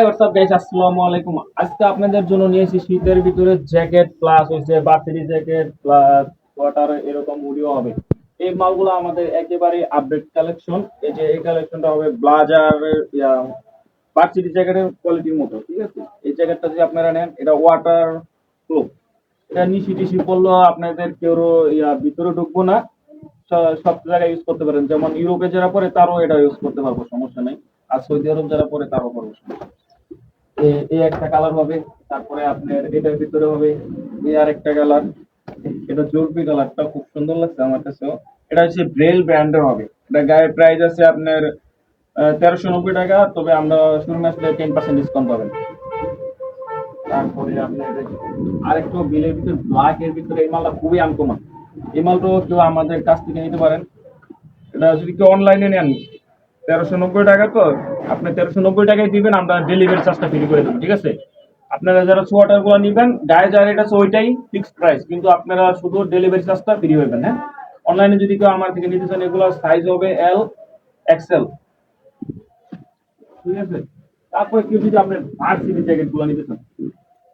আসসালামু আলাইকুম আজকে আপনাদের জন্য নিয়েছি শীতের ভিতরে জ্যাকেট প্লাস হচ্ছে বার্থডে জ্যাকেট প্লাস ওয়াটার এরকম উডিও হবে। এই মালগুলো আমাদের একেবারে আপডেট কালেকশন এই যে এই কালেকশনটা হবে ব্লাজার বার্থডে জ্যাকেটের কোয়ালিটির মতো, ঠিক আছে? এই জ্যাকেটটা যদি আপনারা নেন, এটা ওয়াটার প্রুফ এটা নিশি টিশি পড়লেও আপনাদের কেউ ইয়া, ভিতরে ঢুকবো না। সব জায়গায় ইউজ করতে পারেন। যেমন ইউরোপে যারা পরে, তারও এটা ইউজ করতে পারব, সমস্যা নেই। আর সৌদি আরব যারা পরে, তারও পারব, সমস্যা এই একটা কালার হবে, তারপরে আপনার এটার ভিতরে হবে এই আর একটা কালার এটা জলপি কালারটা খুব সুন্দর লাগছে আমার কাছেও। এটা হচ্ছে ব্রেল ব্র্যান্ডের হবে। এটা গায়ে প্রাইস আছে আপনার তেরোশো নব্বই টাকা, তবে আমরা শুরু আসলে টেন পার্সেন্ট ডিসকাউন্ট পাবেন। তারপরে আপনার আরেকটু বিলের ভিতরে ব্ল্যাক এর ভিতরে, এই মালটা খুবই আনকমন এই মালটাও কেউ আমাদের কাছ থেকে নিতে পারেন। এটা যদি কেউ অনলাইনে নেন তেরোশো নব্বই টাকা তো, আপনি তেরোশো নব্বই টাকায় দিবেন, আমরা ডেলিভারি চার্জটা ফ্রি করে দেবো, ঠিক আছে? আপনারা যারা সোয়াটারগুলো নিবেন, গায়ে যা রেট আছে ওইটাই ফিক্সড প্রাইস কিন্তু আপনারা শুধু ডেলিভারি চার্জটা ফ্রি হবেন হ্যাঁ? অনলাইনে যদি কেউ আমার থেকে নিতে চান, এগুলো সাইজ হবে এল এক্সেল ঠিক আছে? তারপরে কেউ যদি আপনার ভার্সিটি জ্যাকেটগুলো নিতে চান,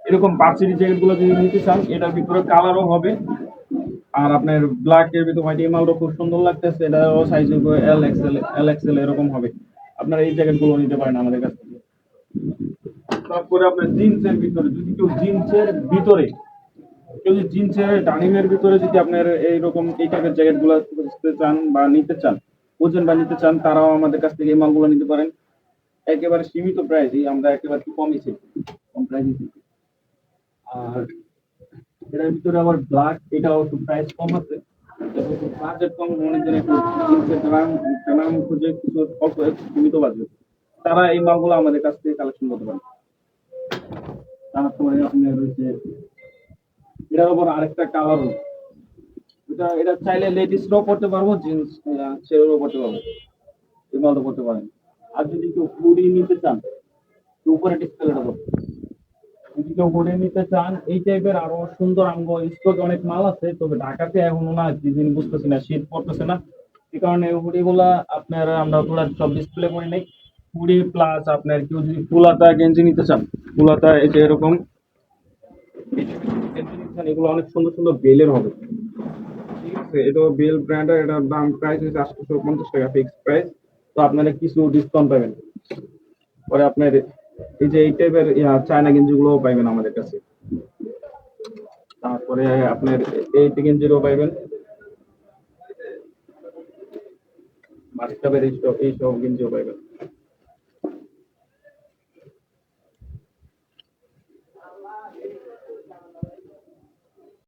এরকম ভার্সিটি জ্যাকেটগুলো যদি নিতে চান, এটার ভিতরে কালারও হবে আর আপনার ব্ল্যাক এর ভিতরে হোয়াইট মালটা খুব সুন্দর লাগতেছে, এটাও সাইজ হবে এল এক্সেল এল এক্সেল এরকম হবে। আপনারা এই জ্যাকেটগুলো নিতে পারেন আমাদের কাছ থেকে। তারপরে আপনার জিন্সের ভিতরে, যদি কেউ জিন্সের ভিতরে, কেউ যদি জিন্সের ডানিমের ভিতরে যদি আপনার এইরকম এই টাইপের জ্যাকেটগুলো খুঁজতে চান বা নিতে চান ওজন বা নিতে চান, তারাও আমাদের কাছ থেকে এই মালগুলো নিতে পারেন। একেবারে সীমিত প্রাইসই আমরা একেবারে কমই কম প্রাইসই আর এটার ভিতরে আবার ব্ল্যাক এটাও একটু প্রাইস কম আছে। কম অনেকজন একটু সীমিত বাজেট তারা এই মালগুলো আমাদের কাছ থেকে কালেকশন করতে পারে তারপরে আপনার রয়েছে, এটার উপর আরেকটা কালার এটা এটা চাইলে লেডিসরাও পড়তে পারব জিন্স ছেলেরাও পড়তে পারব। এই মালটা পড়তে পারেন। আর যদি কেউ হুডি নিতে চান উপরে ডিসপ্লে দেবো যদি কেউ নিতে চান, এই টাইপের আরও সুন্দর আঙ্গ স্টক অনেক মাল আছে, তবে ঢাকাতে এখনও না দিন বুঝতেছি না, শীত পড়তেছে না। এই কারণে হুডি গুলা আপনার আমরা পুরো সব ডিসপ্লে করে নেই। হুডি প্লাস আপনার কেউ যদি ফুলাতা গেঞ্জি নিতে চান, ফুলাতা এই যে এরকম। এগুলো অনেক সুন্দর সুন্দর বেলের হবে। ঠিক আছে এটা বেল ব্র্যান্ডের এটার দাম প্রাইস হচ্ছে আটশোশো পঞ্চাশ টাকা ফিক্স প্রাইস তো আপনারা কিছু ডিসকাউন্ট পাবেন। পরে আপনার এই যে এই টাইপের চায়না গেঞ্জিগুলো পাইবেন আমাদের কাছে। তারপরে আপনার এই গেঞ্জিরও পাইবেন। বাচ্চাদের এই সব গেঞ্জিও পাইবেন।